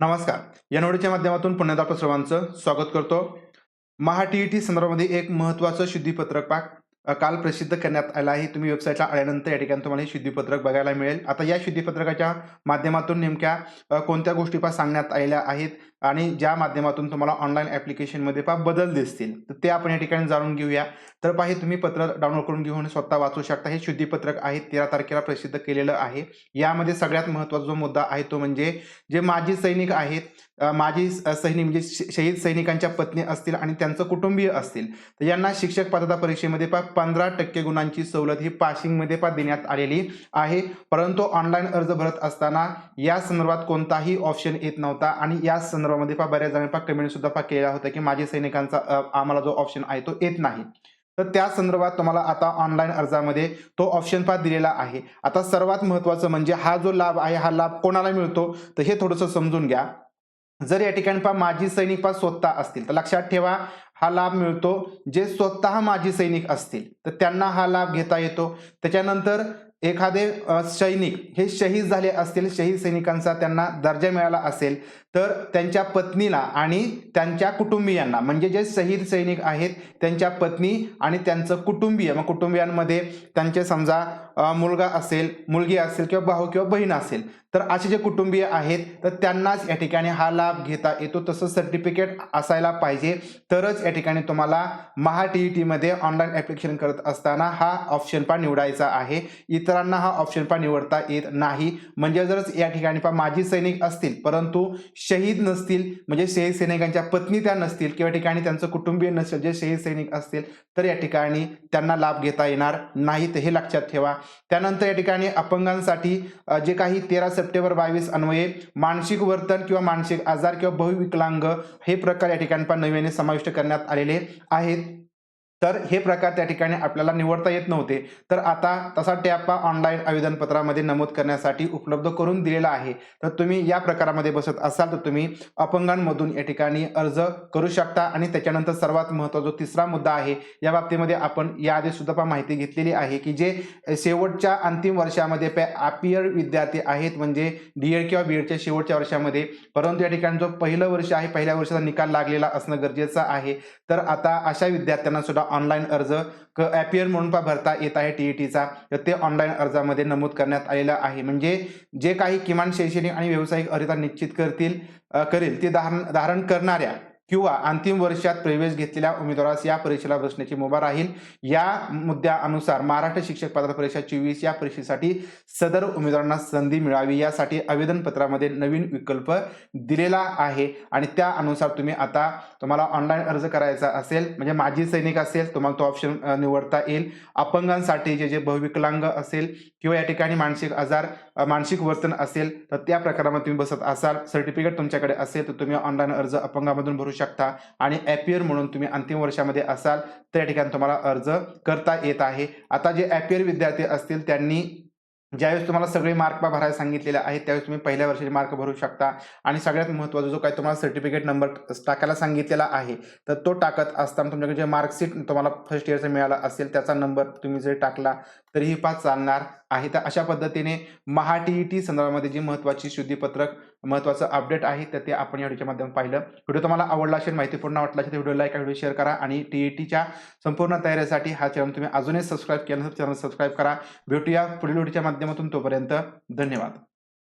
नमस्कार. या नोडीच्या माध्यमातून पुण्यात सर्वांचं स्वागत करतो. महा टी ई टी संदर्भामध्ये एक महत्त्वाचं शुद्धीपत्रक पाक काल प्रसिद्ध करण्यात आलं आहे. तुम्ही वेबसाईटला आल्यानंतर या ठिकाणी तुम्हाला हे शुद्धीपत्रक बघायला मिळेल. आता या शुद्धीपत्रकाच्या माध्यमातून नेमक्या कोणत्या गोष्टी पा सांगण्यात आलेल्या आहेत? आणि ज्या माध्यमातून तुम्हाला ऑनलाईन ॲप्लिकेशनमध्ये पा बदल दिसतील. तर ते आपण या ठिकाणी जाणून घेऊया. तर पाहि तुम्ही पत्र डाउनलोड करून घेऊन स्वतः वाचू शकता. हे शुद्धीपत्रक आहे तेरा तारखेला प्रसिद्ध केलेलं आहे. यामध्ये सगळ्यात महत्त्वाचा जो मुद्दा आहे तो म्हणजे जे माजी सैनिक आहेत माजी स- सैनिक म्हणजे श- शहीद सैनिकांच्या पत्नी असतील आणि त्यांचं कुटुंबीय असतील तर यांना शिक्षक पात्रता परीक्षेमध्ये पा पंधरा टक्के गुणांची सवलत ही पासिंगमध्ये पा देण्यात आलेली आहे. परंतु ऑनलाईन अर्ज भरत असताना या संदर्भात कोणताही ऑप्शन येत नव्हता आणि या संदर्भात संदर्भामध्ये पा बऱ्याच जणांनी पा कमेंट सुद्धा पा केला होता की माजी सैनिकांचा आम्हाला जो ऑप्शन आहे तो येत नाही. तर त्या संदर्भात तुम्हाला आता ऑनलाईन अर्जामध्ये तो ऑप्शन पा दिलेला आहे. आता सर्वात महत्त्वाचं म्हणजे हा जो लाभ आहे हा लाभ कोणाला मिळतो? तर हे थोडंसं समजून घ्या. जर या ठिकाणी पा माजी सैनिक पा स्वतः असतील तर लक्षात ठेवा हा लाभ मिळतो. जे स्वतः माजी सैनिक असतील तर त्यांना हा लाभ घेता येतो. त्याच्यानंतर एखादे सैनिक हे शहीद झाले असतील शहीद सैनिकांचा त्यांना दर्जा मिळाला असेल तर त्यांच्या पत्नीला आणि त्यांच्या कुटुंबियांना म्हणजे जे शहीद सैनिक आहेत त्यांच्या पत्नी आणि त्यांचं कुटुंबीय मग कुटुंबियांमध्ये त्यांचे समजा मुलगा असेल मुलगी असेल किंवा भाऊ किंवा बहीण असेल तर असे जे कुटुंबीय आहेत तर त्यांनाच या ठिकाणी हा लाभ घेता येतो. तसं सर्टिफिकेट असायला पाहिजे. तरच या ठिकाणी तुम्हाला महा टी ई टीमध्ये ऑनलाईन ॲप्लिकेशन करत असताना हा ऑप्शन पा निवडायचा आहे. इतरांना हा ऑप्शन पा निवडता येत नाही. म्हणजे जरच या ठिकाणी पा माजी सैनिक असतील परंतु शहीद नसतील म्हणजे शहीद सैनिकांच्या पत्नी त्या नसतील किंवा ठिकाणी त्यांचं कुटुंबीय नसेल जे शहीद सैनिक असतील तर या ठिकाणी त्यांना लाभ घेता येणार नाही हे लक्षात ठेवा. त्यानंतर या ठिकाणी अपंगांसाठी जे काही तेरा सप्टेंबर बावीस अन्वये मानसिक वर्तन किंवा मानसिक आजार किंवा बहुविकलांग हे प्रकार या ठिकाणी पण नव्याने समाविष्ट करण्यात आलेले आहेत. तर हे प्रकार त्या ठिकाणी आपल्याला निवडता येत नव्हते. तर आता तसा टॅपा ऑनलाईन आवेदनपत्रामध्ये नमूद करण्यासाठी उपलब्ध करून दिलेला आहे. तर तुम्ही या प्रकारामध्ये बसत असाल तर तुम्ही अपंगांमधून या ठिकाणी अर्ज करू शकता. आणि त्याच्यानंतर सर्वात महत्त्वाचा जो तिसरा मुद्दा आहे या बाबतीमध्ये आपण याआधी सुद्धा पा माहिती घेतलेली आहे की जे शेवटच्या अंतिम वर्षामध्ये पे अपियर विद्यार्थी आहेत म्हणजे डी एड किंवा बी एडच्या शेवटच्या वर्षामध्ये परंतु या ठिकाणी जो पहिलं वर्ष आहे पहिल्या वर्षाचा निकाल लागलेला असणं गरजेचं आहे. तर आता अशा विद्यार्थ्यांना सुद्धा ऑनलाईन अर्ज क ॲपियर म्हणून पा भरता येत आहे टी ई टीचा तर ते ऑनलाईन अर्जामध्ये नमूद करण्यात आलेलं आहे. म्हणजे जे काही किमान शैक्षणिक आणि व्यावसायिक अर्हता निश्चित करतील करेल ते धारण धारण करणाऱ्या किंवा अंतिम वर्षात प्रवेश घेतलेल्या उमेदवारास या परीक्षेला बसण्याची मुभा राहील. या मुद्द्यानुसार महाराष्ट्र शिक्षक पात्रता परीक्षा चोवीस या परीक्षेसाठी सदर उमेदवारांना संधी मिळावी यासाठी आवेदनपत्रामध्ये नवीन विकल्प दिलेला आहे. आणि त्यानुसार तुम्ही आता तुम्हाला ऑनलाईन अर्ज करायचा असेल म्हणजे माजी सैनिक असेल तुम्हाला तो ऑप्शन निवडता येईल. अपंगांसाठी जे जे बहुविकलांग असेल किंवा या ठिकाणी मानसिक आजार मानसिक वर्तन असेल तर त्या प्रकारामध्ये तुम्ही बसत असाल. सर्टिफिकेट तुमच्याकडे असेल तर तुम्ही ऑनलाईन अर्ज अपंगामधून भरू शकता आणि ॲपियर म्हणून तुम्ही अंतिम वर्षामध्ये असाल त्या ठिकाणी तुम्हाला अर्ज करता येत आहे. आता जे ॲपियर विद्यार्थी असतील त्यांनी ज्यावेळेस तुम्हाला सगळे मार्क भरायला सांगितलेले आहेत त्यावेळेस तुम्ही पहिल्या वर्षाचे मार्क भरू शकता. आणि सगळ्यात महत्त्वाचा जो काही तुम्हाला सर्टिफिकेट नंबर टाकायला सांगितलेला आहे तर तो टाकत असताना तुमच्याकडे जे मार्कशीट तुम्हाला फर्स्ट इयरचा मिळाला असेल त्याचा नंबर तुम्ही जर टाकला तरीही पाच चालणार आहे. तर अशा पद्धतीने महा टी ई टी संदर्भामध्ये जी महत्त्वाची शुद्धीपत्रक महत्त्वाचं अपडेट आहे तर ते आपण या व्हिडिओच्या माध्यमातून पाहिलं. व्हिडिओ तुम्हाला आवडला असेल माहितीपूर्ण वाटला असेल तर व्हिडिओ लाईक व्हिडिओ शेअर करा आणि टी ई टीच्या संपूर्ण तयारीसाठी हा चॅनल तुम्ही अजूनही सबस्क्राईब केला नसेल चॅनल सबस्क्राईब करा. भेटूया पुढील व्हिडिओच्या माध्यमातून तोपर्यंत धन्यवाद.